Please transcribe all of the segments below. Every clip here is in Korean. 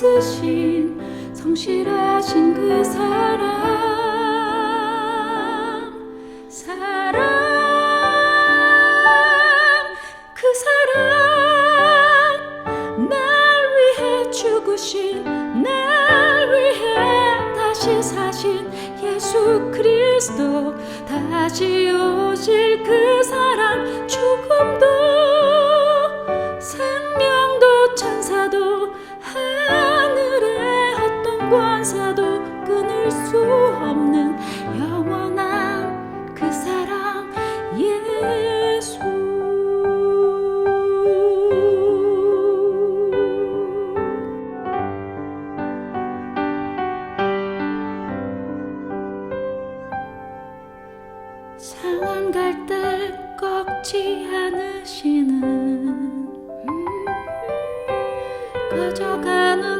없으신 성실하신 그 사랑. 사랑 그 사랑. 날 위해 죽으신 날 위해 다시 사신 예수 그리스도. 다시 오실 그 사랑 죽음도 끊을 수 없는 영원한 그 사랑 예수. 상한 갈때 꺾지 않으시는 음, 꺼져가는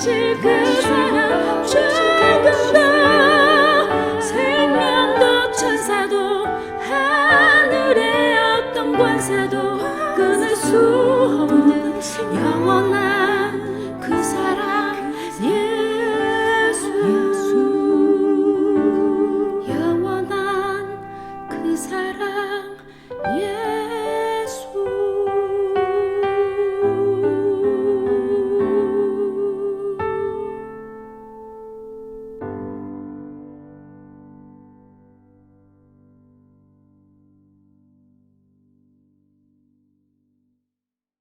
사실 그 사람 조금 더 생명도 천사도 하늘의 어떤 권세도 끊을 수 없는